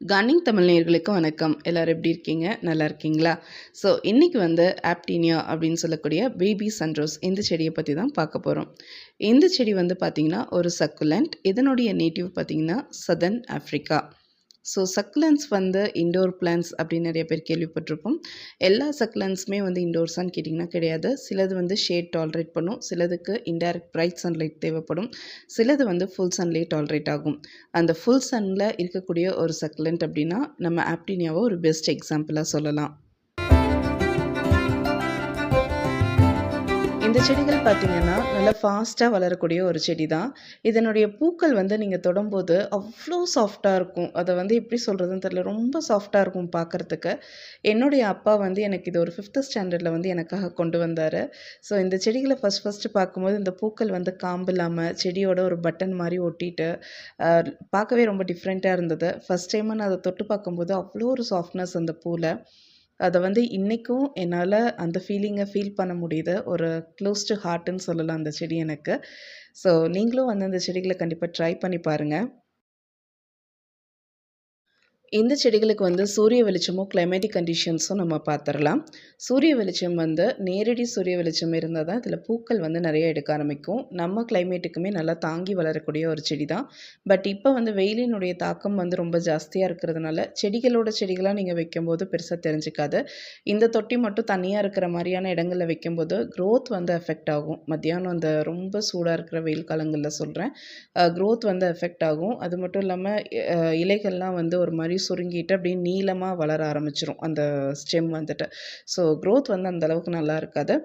Corning Tamil நேயர்களுக்கு வணக்கம். எல்லோரும் எப்படி இருக்கீங்க? நல்லா இருக்கீங்களா? ஸோ இன்றைக்கி வந்து ஆப்டீனியா அப்படின்னு சொல்லக்கூடிய பேபி சன்ரோஸ் இந்த செடியை பற்றி தான் பார்க்க போகிறோம் இந்த செடி வந்து பார்த்திங்கன்னா ஒரு சக்குலண்ட் இதனுடைய நேட்டிவ் பார்த்திங்கன்னா சதர்ன் ஆஃப்ரிக்கா ஸோ சக்லன்ஸ் வந்து இண்டோர் பிளான்ஸ் அப்படின்னு நிறைய பேர் கேள்விப்பட்டிருப்போம். எல்லா சக்லன்ஸுமே வந்து இண்டோர்ஸான்னு கேட்டிங்கன்னா கிடையாது. சிலது வந்து ஷேட் டாலரேட் பண்ணும். சிலதுக்கு இன்டைரக்ட் பிரைட் சன்லைட் தேவைப்படும். சிலது வந்து ஃபுல் சன்லைட் டாலரேட் ஆகும். அந்த ஃபுல் சன்னில் இருக்கக்கூடிய ஒரு சக்லண்ட் அப்படின்னா நம்ம ஆப்டினியாவை ஒரு பெஸ்ட் எக்ஸாம்பிளாக சொல்லலாம். இந்த செடிகள் பார்த்திங்கன்னா நல்லா ஃபாஸ்ட்டாக வளரக்கூடிய ஒரு செடி தான் இதனுடைய பூக்கள் வந்து நீங்கள் தொடும்போது அவ்வளோ சாஃப்டாக இருக்கும். அதை வந்து எப்படி சொல்கிறதுன்னு தெரில ரொம்ப சாஃப்டாக இருக்கும் பார்க்குறதுக்கு என்னுடைய அப்பா வந்து எனக்கு இது ஒரு ஃபிஃப்த்து ஸ்டாண்டர்டில் வந்து எனக்காக கொண்டு வந்தார். ஸோ இந்த செடிகளை ஃபஸ்ட் ஃபஸ்ட்டு பார்க்கும்போது இந்த பூக்கள் வந்து காம்பு இல்லாமல் செடியோட ஒரு பட்டன் மாதிரி ஒட்டிட்டு பார்க்கவே ரொம்ப டிஃப்ரெண்ட்டாக இருந்தது. ஃபஸ்ட் டைமாக நான் அதை தொட்டு பார்க்கும்போது அவ்வளோ ஒரு சாஃப்ட்னஸ் அந்த பூவில் அதை வந்து இன்றைக்கும் என்னால் அந்த ஃபீலிங்கை ஃபீல் பண்ண முடியுது. ஒரு க்ளோஸ் டு ஹார்ட்டுன்னு சொல்லலாம் அந்த செடி எனக்கு. ஸோ நீங்களும் வந்து அந்த செடிகளை கண்டிப்பாக ட்ரை பண்ணி பாருங்கள் இந்த செடிகளுக்கு வந்து சூரிய வெளிச்சமும் கிளைமேட்டிக் கண்டிஷன்ஸும் நம்ம பார்த்துடலாம். சூரிய வெளிச்சம் வந்து நேரடி சூரிய வெளிச்சம் இருந்தால் தான் இதில் பூக்கள் வந்து நிறைய எடுக்க ஆரம்பிக்கும். நம்ம கிளைமேட்டுக்குமே நல்லா தாங்கி வளரக்கூடிய ஒரு செடி தான் பட் இப்போ வந்து வெயிலினுடைய தாக்கம் வந்து ரொம்ப ஜாஸ்தியாக இருக்கிறதுனால செடிகளோட செடிகளாக நீங்கள் வைக்கும்போது பெருசாக தெரிஞ்சுக்காது. இந்த தொட்டி மட்டும் தனியாக இருக்கிற மாதிரியான இடங்களில் வைக்கும்போது க்ரோத் வந்து எஃபெக்ட் ஆகும். மத்தியானம் அந்த ரொம்ப சூடாக இருக்கிற வெயில் காலங்களில் சொல்கிறேன் க்ரோத் வந்து எஃபெக்ட் ஆகும். அது மட்டும் இல்லாமல் இலைகள்லாம் வந்து ஒரு மாதிரி சுருங்கிட்டு அப்படியே நீளமாக வளர ஆரம்பிச்சிரும். அந்த ஸ்டெம் வந்துட்டு. ஸோ க்ரோத் வந்து அந்தளவுக்கு நல்லா இருக்காது.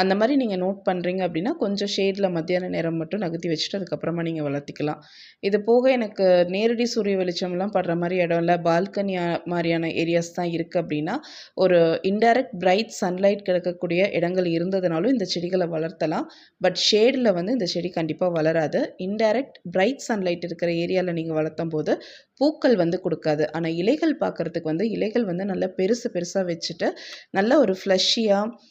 அந்த மாதிரி நீங்கள் நோட் பண்ணுறீங்க அப்படின்னா கொஞ்சம் ஷேடில் மத்தியான நேரம் மட்டும் நகர்த்தி வச்சுட்டு அதுக்கப்புறமா நீங்கள் வளர்த்திக்கலாம். இது போக எனக்கு நேரடி சூரிய வெளிச்சம்லாம் படுற மாதிரி இடம் இல்லை. பால்கனி மாதிரியான ஏரியாஸ் தான் இருக்குது அப்படின்னா ஒரு இன்டைரக்ட் பிரைட் சன்லைட் கிடைக்கக்கூடிய இடங்கள் இருந்ததுனாலும் இந்த செடிகளை வளர்த்தலாம். பட் ஷேடில் வந்து இந்த செடி கண்டிப்பாக வளராது. இன்டைரக்ட் பிரைட் சன்லைட் இருக்கிற ஏரியாவில் நீங்கள் வளர்த்தும் போது பூக்கள் வந்து கொடுக்காது. ஆனால் இலைகள் பார்க்குறதுக்கு வந்து இலைகள் வந்து நல்லா பெருசு பெருசாக வச்சுட்டு நல்ல ஒரு ஃப்ளஷியாக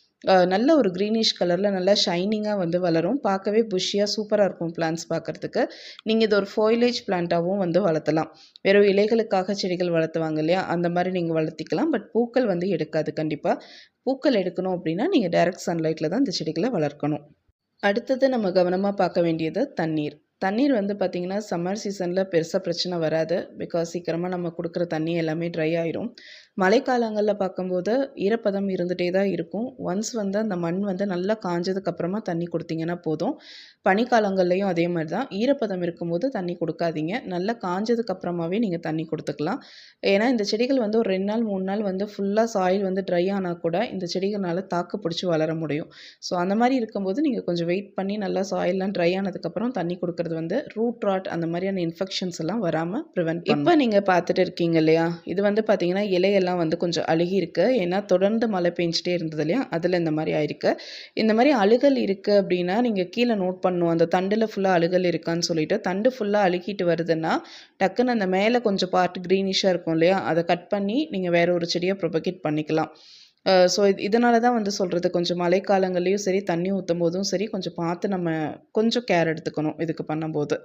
நல்ல ஒரு க்ரீனிஷ் கலரில் நல்லா ஷைனிங்காக வந்து வளரும். பார்க்கவே புஷ்ஷியாக சூப்பராக இருக்கும் பிளான்ஸ் பார்க்குறதுக்கு நீங்கள் இது ஒரு ஃபோயிலேஜ் பிளான்ட்டாகவும் வந்து வளர்த்தலாம். வெறும் இலைகளுக்காக செடிகள் வளர்த்துவாங்க இல்லையா? அந்த மாதிரி நீங்கள் வளர்த்திக்கலாம். பட் பூக்கள் வந்து எடுக்காது கண்டிப்பாக பூக்கள் எடுக்கணும் அப்படின்னா நீங்கள் டைரக்ட் சன்லைட்டில் தான் இந்த செடிகளை வளர்க்கணும். அடுத்தது நம்ம கவனமாக பார்க்க வேண்டியது தண்ணீர். தண்ணீர் வந்து பார்த்திங்கன்னா சம்மர் சீசனில் பெருசாக பிரச்சனை வராது. பிகாஸ் சீக்கிரமாக நம்ம கொடுக்குற தண்ணி எல்லாமே ட்ரை ஆயிரும். மழைக்காலங்களில் பார்க்கும்போது ஈரப்பதம் இருந்துகிட்டே தான் இருக்கும். ஒன்ஸ் வந்து அந்த மண் வந்து நல்லா காஞ்சதுக்கப்புறமா தண்ணி கொடுத்தீங்கன்னா போதும். பனிக்காலங்கள்லேயும் அதே மாதிரி தான் ஈரப்பதம் இருக்கும்போது தண்ணி கொடுக்காதீங்க. நல்லா காஞ்சதுக்கப்புறமாவே நீங்கள் தண்ணி கொடுத்துக்கலாம். ஏன்னா இந்த செடிகள் வந்து ஒரு ரெண்டு நாள் மூணு நாள் வந்து ஃபுல்லாக சாயில் வந்து ட்ரை ஆனால் கூட இந்த செடிகளால் தாக்கு பிடிச்சி வளர முடியும். ஸோ அந்த மாதிரி இருக்கும்போது நீங்கள் கொஞ்சம் வெயிட் பண்ணி நல்லா சாயில்லாம் ட்ரை ஆனதுக்கப்புறம் தண்ணி கொடுக்குறது வந்து ரூட் ராட் அந்த மாதிரியான இன்ஃபெக்ஷன்ஸ் எல்லாம் வராமல் ப்ரிவென்ட் இப்போ நீங்கள் பார்த்துட்டு இருக்கீங்க இல்லையா? இது வந்து பார்த்தீங்கன்னா இலையெல்லாம் வந்து கொஞ்சம் அழுகி இருக்குது ஏன்னா தொடர்ந்து மழை பெஞ்சிட்டே இருந்தது இல்லையா? அதில் இந்த மாதிரி ஆயிருக்கு. இந்த மாதிரி அழுகல் இருக்குது அப்படின்னா நீங்கள் கீழே நோட் பண்ணும் அந்த தண்டில் ஃபுல்லாக அழுகல் இருக்கான்னு சொல்லிட்டு தண்டு ஃபுல்லாக அழுகிட்டு வருதுன்னா டக்குன்னு அந்த மேலே கொஞ்சம் பார்ட் க்ரீனிஷாக இருக்கும் இல்லையா? அதை கட் பண்ணி நீங்கள் வேற ஒரு செடியை ப்ரொபகேட் பண்ணிக்கலாம். ஸோ இது இதனால தான் வந்து சொல்கிறது கொஞ்சம் மழைக்காலங்கள்லேயும் சரி தண்ணி ஊற்றும் போதும் சரி கொஞ்சம் பார்த்து நம்ம கொஞ்சம் கேர் எடுத்துக்கணும் இதுக்கு பண்ணும்போது.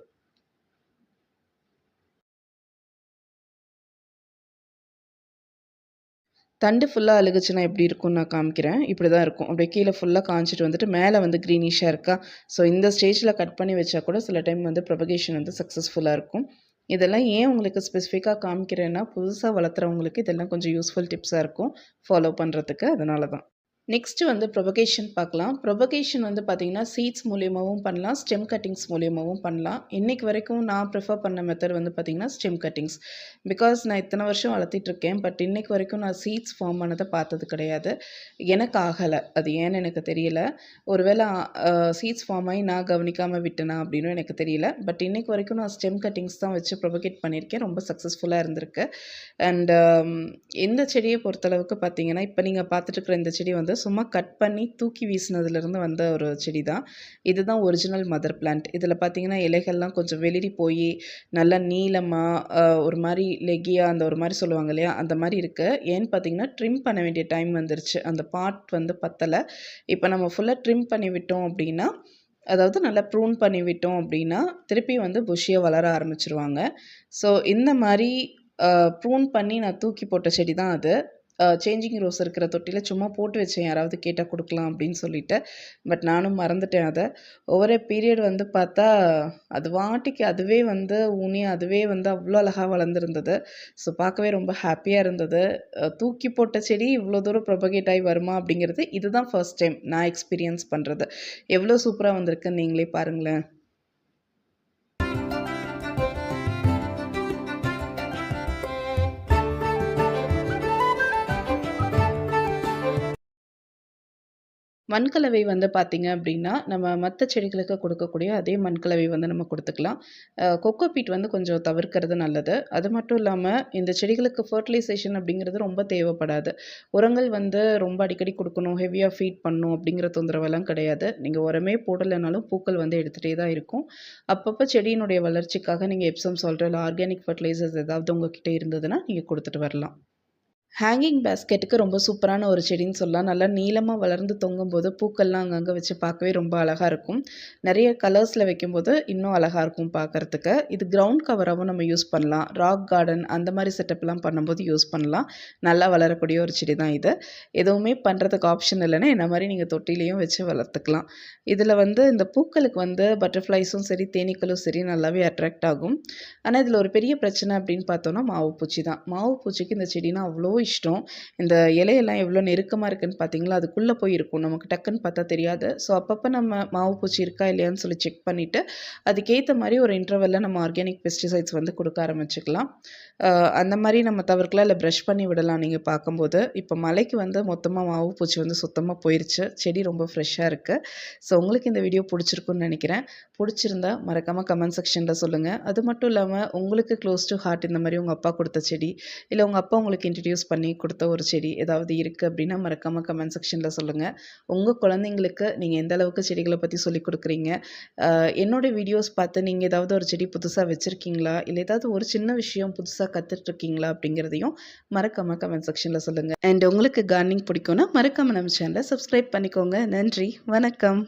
தண்டு ஃபுல்லாக அழுகுச்சுன்னா எப்படி இருக்கும்னு நான் காமிக்கிறேன். இப்படி தான் இருக்கும். அப்படியே கீழே ஃபுல்லாக காஞ்சிட்டு வந்துட்டு மேலே வந்து க்ரீனிஷாக இருக்கா? ஸோ இந்த ஸ்டேஜில் கட் பண்ணி வச்சா கூட சில டைம் வந்து ப்ரொபகேஷன் வந்து சக்ஸஸ்ஃபுல்லாக இருக்கும். இதெல்லாம் ஏன் உங்களுக்கு ஸ்பெசிஃபிக்காக காமிக்கிறேன்னா புதுசாக வளர்த்துறவங்களுக்கு இதெல்லாம் கொஞ்சம் யூஸ்ஃபுல் டிப்ஸாக இருக்கும். ஃபாலோ பண்ணுறதுக்கு அதனால தான் நெக்ஸ்ட்டு வந்து ப்ரொபகேஷன் பார்க்கலாம். ப்ரொபகேஷன் வந்து பார்த்திங்கன்னா சீட்ஸ் மூலியமாகவும் பண்ணலாம் ஸ்டெம் கட்டிங்ஸ் மூலியமாகவும் பண்ணலாம். இன்றைக்கி வரைக்கும் நான் ப்ரிஃபர் பண்ண மெத்தட் வந்து பார்த்திங்கன்னா ஸ்டெம் கட்டிங்ஸ் பிகாஸ் நான் இத்தனை வருஷம் வளர்த்திட்ருக்கேன் பட் இன்றைக்கு வரைக்கும் நான் சீட்ஸ் ஃபார்ம் பண்ணதை பார்த்தது கிடையாது. எனக்கு ஆகலை. அது ஏன்னு எனக்கு தெரியல. ஒருவேளை சீட்ஸ் ஃபார்ம் ஆகி நான் கவனிக்காமல் விட்டேனா அப்படின்னு எனக்கு தெரியல. பட் இன்றைக்கு வரைக்கும் நான் ஸ்டெம் கட்டிங்ஸ் தான் வச்சு ப்ரொபகேட் பண்ணியிருக்கேன். ரொம்ப சக்ஸஸ்ஃபுல்லாக இருந்திருக்கு. அண்ட் um, இந்த செடியை பொறுத்தளவுக்கு பார்த்தீங்கன்னா இப்போ நீங்கள் பார்த்துட்டு இந்த செடி வந்து சும்மா கட் பண்ணி தூக்கி வீசினதுலேருந்து வந்த ஒரு செடி தான் இதுதான் ஒரிஜினல் மதர் பிளான்ட் இதில் பார்த்தீங்கன்னா இலைகள்லாம் கொஞ்சம் வெளிரி போய் நல்லா நீளமாக ஒரு மாதிரி லெகியாக அந்த ஒரு மாதிரி சொல்லுவாங்க இல்லையா அந்த மாதிரி இருக்குது ஏன்னு பார்த்தீங்கன்னா ட்ரிம் பண்ண வேண்டிய டைம் வந்துருச்சு. அந்த பார்ட் வந்து பத்தலை. இப்போ நம்ம ஃபுல்லாக ட்ரிம் பண்ணி விட்டோம் அப்படின்னா அதாவது நல்லா ப்ரூன் பண்ணி விட்டோம் அப்படின்னா திருப்பி வந்து புஷியை வளர ஆரம்பிச்சிருவாங்க. ஸோ இந்த மாதிரி ப்ரூன் பண்ணி நான் தூக்கி போட்ட செடி தான் அது. சேஞ்சிங் ரோஸ் இருக்கிற தொட்டியில் சும்மா போட்டு வச்சேன். யாராவது கேட்டால் கொடுக்கலாம் அப்படின்னு சொல்லிட்டு. பட் நானும் மறந்துட்டேன் அதை. ஒவ்வொரு பீரியட் வந்து பார்த்தா அது வாட்டிக்கு அதுவே வந்து ஊனி அதுவே வந்து அவ்வளோ அழகாக வளர்ந்துருந்தது. ஸோ பார்க்கவே ரொம்ப ஹாப்பியாக இருந்தது. தூக்கி போட்ட செடி இவ்வளோ தூரம் ப்ரொபகேட் ஆகி வருமா அப்படிங்கிறது இதுதான் ஃபர்ஸ்ட் டைம் நான் எக்ஸ்பீரியன்ஸ் பண்ணுறது எவ்வளோ சூப்பராக வந்திருக்குன்னு நீங்களே பாருங்களேன். மண்கலவை வந்து பார்த்திங்க அப்படின்னா நம்ம மற்ற செடிகளுக்கு கொடுக்கக்கூடிய அதே மண்கலவை வந்து நம்ம கொடுத்துக்கலாம். கொக்கோ பீட் வந்து கொஞ்சம் தவிர்க்கிறது நல்லது. அது மட்டும் இல்லாமல் இந்த செடிகளுக்கு ஃபர்டிலைசேஷன் அப்படிங்கிறது ரொம்ப தேவைப்படாது. உரங்கள் வந்து ரொம்ப அடிக்கடி கொடுக்கணும் ஹெவியாக ஃபீட் பண்ணணும் அப்படிங்கிற தொந்தரவெல்லாம் கிடையாது. நீங்கள் உரமே போடலைனாலும் பூக்கள் வந்து எடுத்துகிட்டே தான் இருக்கும். அப்பப்போ செடியினுடைய வளர்ச்சிக்காக நீங்கள் எப்சம் சொல்கிற இல்லை ஆர்கானிக் ஃபர்டிலைசர்ஸ் ஏதாவது உங்ககிட்ட இருந்ததுன்னா நீங்கள் கொடுத்துட்டு வரலாம். ஹேங்கிங் பேஸ்கெட்டுக்கு ரொம்ப சூப்பரான ஒரு செடின்னு சொல்லலாம். நல்லா நீளமாக வளர்ந்து தொங்கும்போது பூக்கள்லாம் அங்கங்கே வச்சு பார்க்கவே ரொம்ப அழகாக இருக்கும். நிறைய கலர்ஸில் வைக்கும்போது இன்னும் அழகாக இருக்கும் பார்க்குறதுக்கு. இது கிரவுண்ட் கவராகவும் நம்ம யூஸ் பண்ணலாம். ராக் கார்டன் அந்த மாதிரி செட்டப்லாம் பண்ணும்போது யூஸ் பண்ணலாம். நல்லா வளரக்கூடிய ஒரு செடி தான் இது. எதுவுமே பண்ணுறதுக்கு ஆப்ஷன் இல்லைன்னா என்ன மாதிரி நீங்கள் தொட்டிலையும் வச்சு வளர்த்துக்கலாம். இதில் வந்து இந்த பூக்களுக்கு வந்து பட்டர்ஃப்ளைஸும் சரி தேனீக்களும் சரி நல்லாவே அட்ராக்ட் ஆகும். ஆனால் இதில் ஒரு பெரிய பிரச்சனை அப்படின்னு பார்த்தோன்னா மாவு பூச்சி தான். மாவு பூச்சிக்கு இந்த செடினா அவ்வளோ இஷ்டம். இந்த இலையெல்லாம் எவ்வளோ நெருக்கமாக இருக்குன்னு பார்த்தீங்களா அதுக்குள்ளே போய் இருக்கும் நமக்கு டக்குன்னு பார்த்தா தெரியாது. ஸோ அப்பப்போ நம்ம மாவு பூச்சி இருக்கா இல்லையான்னு சொல்லி செக் பண்ணிவிட்டு அதுக்கேற்ற மாதிரி ஒரு இன்டர்வெல்லில் நம்ம ஆர்கானிக் பெஸ்டிசைட்ஸ் வந்து கொடுக்க ஆரம்பிச்சுக்கலாம். அந்த மாதிரி நம்ம தவிர்க்கலாம் இல்லை ப்ரஷ் பண்ணி விடலாம் நீங்கள் பார்க்கும்போது இப்போ மலைக்கு வந்து மொத்தமாக மாவு பூச்சி வந்து சுத்தமாக போயிருச்சு. செடி ரொம்ப ஃப்ரெஷ்ஷாக இருக்குது ஸோ உங்களுக்கு இந்த வீடியோ பிடிச்சிருக்குன்னு நினைக்கிறேன். பிடிச்சிருந்தா மறக்காமல் கமெண்ட் செக்ஷனில் சொல்லுங்கள் அது மட்டும் இல்லாமல் உங்களுக்கு க்ளோஸ் டு ஹார்ட் இந்த மாதிரி உங்கள் அப்பா கொடுத்த செடி இல்லை உங்கள் அப்பா உங்களுக்கு இன்ட்ரடியூஸ் பண்ணி கொடுத்த ஒரு செடி ஏதாவது இருக்குது அப்படின்னா மறக்காமல் கமெண்ட் செக்ஷனில் சொல்லுங்கள் உங்கள் குழந்தைங்களுக்கு நீங்கள் எந்த அளவுக்கு செடிகளை பற்றி சொல்லிக் கொடுக்குறீங்க? என்னோடய வீடியோஸ் பார்த்து நீங்கள் ஏதாவது ஒரு செடி புதுசாக வச்சுருக்கீங்களா? இல்லை ஏதாவது ஒரு சின்ன விஷயம் புதுசாக கற்றுட்ருக்கீங்களா அப்படிங்கிறதையும் மறக்காமல் கமெண்ட் செக்ஷனில் சொல்லுங்கள் அண்ட் உங்களுக்கு கார்னிங் பிடிக்கும்னா மறக்காமல் நம்ம சேனலை சப்ஸ்கிரைப் பண்ணிக்கோங்க. நன்றி. வணக்கம்.